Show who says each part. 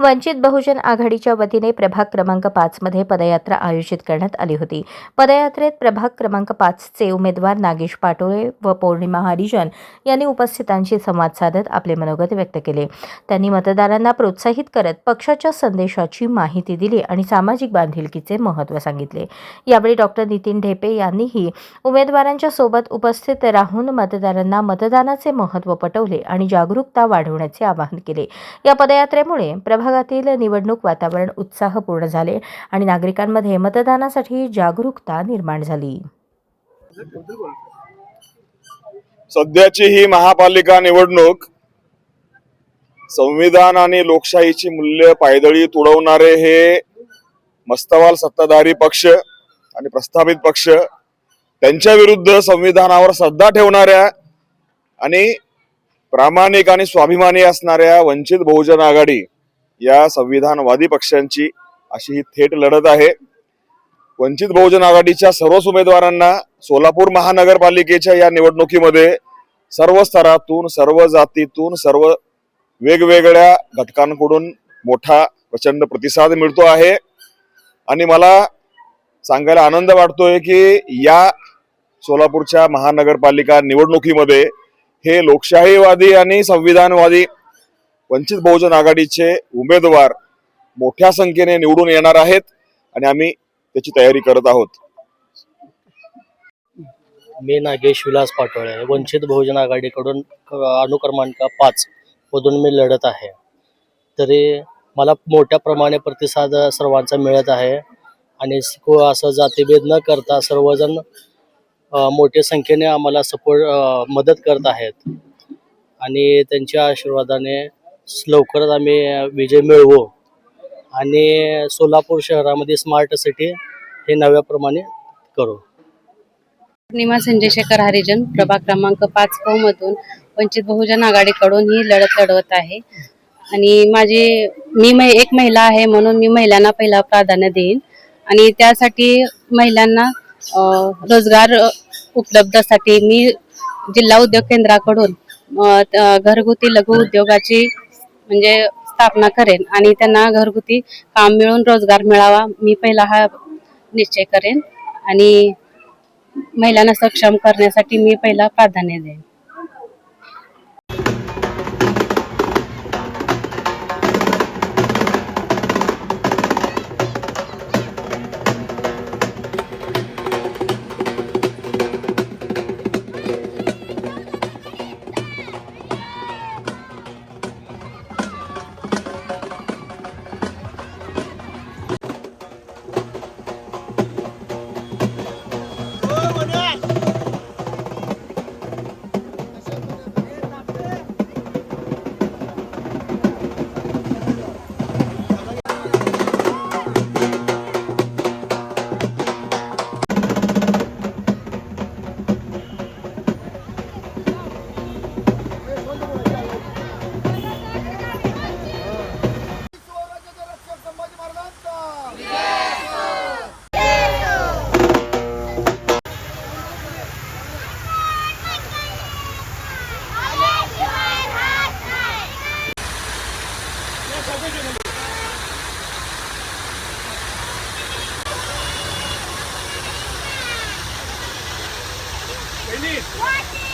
Speaker 1: वंचित बहुजन आघाडीच्या वतीने प्रभाग क्रमांक पाचमध्ये पदयात्रा आयोजित करण्यात आली होती. पदयात्रेत प्रभाग क्रमांक पाचचे उमेदवार नागेश पाटोळे व पौर्णिमा हरिजन यांनी उपस्थितांशी संवाद साधत आपले मनोगत व्यक्त केले. त्यांनी मतदारांना प्रोत्साहित करत पक्षाच्या संदेशाची माहिती दिली आणि सामाजिक बांधिलकीचे महत्त्व सांगितले. यावेळी डॉक्टर नितीन ढेपे यांनीही उमेदवारांच्या सोबत उपस्थित राहून मतदारांना मतदानाचे महत्त्व पटवले आणि जागरूकता वाढवण्याचे आवाहन केले. या पदयात्रेमुळे प्रभागातील निवडणूक वातावरण उत्साहपूर्ण झाले आणि नागरिकांमध्ये मतदानासाठी जागरूकता निर्माण झाली.
Speaker 2: सध्याची ही महापालिका निवडणूक संविधान आणि लोकशाहीची मूल्य पायदळी तुडवणारे हे मस्तवाल सत्ताधारी पक्ष आणि प्रस्थापित पक्ष त्यांच्या विरुद्ध संविधानावर श्रद्धा ठेवणाऱ्या आणि प्रामाणिक आणि स्वाभिमानी असणाऱ्या वंचित बहुजन आघाडी या संविधानवादी पक्षांची अशी ही थेट लढत आहे. वंचित बहुजन आघाडीच्या सर्वच उमेदवारांना सोलापूर महानगरपालिकेच्या या निवडणुकीमध्ये सर्व स्तरातून सर्व जातीतून सर्व वेगवेगळ्या घटकांकडून मोठा प्रचंड प्रतिसाद मिळतो आहे. आणि मला सांगायला आनंद वाटतोय की या सोलापूरच्या महानगरपालिका निवडणुकीमध्ये हे लोकशाहीवादी आणि संविधानवादी वंचित बहुजन आघाडीचे उमेदवार मोठ्या संख्येने निवडून येणार आहेत आणि आम्ही त्याची तयारी करत आहोत.
Speaker 3: मी नागेश विलास पाटोळे वंचित बहुजन आघाडीकडून अनुक्रमांक पाच मधून मी लढत आहे. तरी मला मोठ्या प्रमाणे प्रतिसाद सर्वांचा मिळत आहे आणि असं जातीभेद न करता सर्वजण मोठ्या संख्येने आम्हाला सपोर्ट मदत करत आहेत. आणि त्यांच्या आशीर्वादाने लवकरच आम्ही विजय मिळवू. आणि सोलापूर शहरामध्ये स्मार्ट सिटी हे नव्याप्रमाणे करू.
Speaker 4: पूर्णिमा संजय शेखर हरिजन प्रभाग क्रमांक पाच क मधून वंचित बहुजन आघाडीकडून ही लढत लढवत आहे. आणि माझी मी मै- एक महिला आहे म्हणून मी महिलांना पहिला प्राधान्य देईन. आणि त्यासाठी महिलांना रोजगार उपलब्धसाठी मी जिल्हा उद्योग केंद्राकडून घरगुती लघु उद्योगाची म्हणजे स्थापना करेन आणि त्यांना घरगुती काम मिळून रोजगार मिळावा मी पहिला हा निश्चय करेन. आणि महिलांना सक्षम करण्यासाठी मी पहिला प्राधान्य देईन. 되는 거. 멜린.